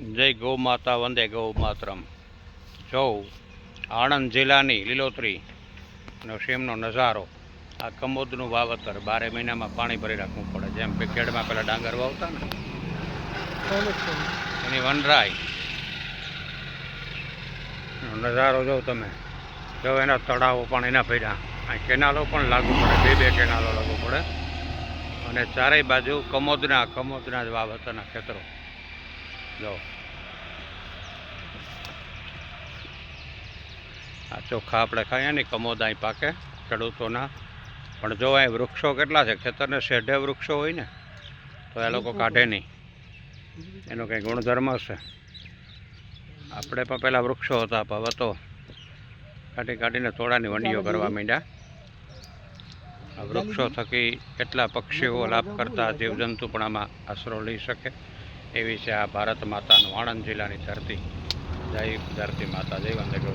જય ગૌ માતા, વંદે ગૌ માતરમ. જોઉં આણંદ જિલ્લાની લીલોતરી નો સીમનો નજારો, આ કમોદનું વાવતર બારે મહિનામાં પાણી ભરી રાખવું પડે. જેમ કે ખેડમાં પેલા ડાંગર વાવતા ને, એની વનરાય. નજારો જો તમે, જો એના તળાવો પણ એના ભર્યા. આ કેનાલો પણ લાગુ પડે, બે બે કેનાલો લાગુ પડે. અને ચારેય બાજુ કમોદના કમોદના જ વાવતરના ખેતરો. જો આ ચોખા આપણે ખાઈએ ને કમોદ અહીં પાકે ખેડૂતોના. પણ જો અહીં વૃક્ષો કેટલા છે ખેતરને શેઢે વૃક્ષો હોય ને તો એ લોકો કાઢે નહીં. એનો કંઈ ગુણધર્મ હશે. આપણે પણ પહેલાં વૃક્ષો હતા પણ હવે તો કાઢી કાઢીને થોડાની વંડીઓ કરવા માંડ્યા. વૃક્ષો થકી કેટલા પક્ષીઓ લાભ કરતા જીવજંતુ પણ આમાં આશરો લઈ શકે. એવી છે આ ભારત માતાનું આણંદ જિલ્લાની ધરતી. જય ધરતી માતા જય વંદે ગૌ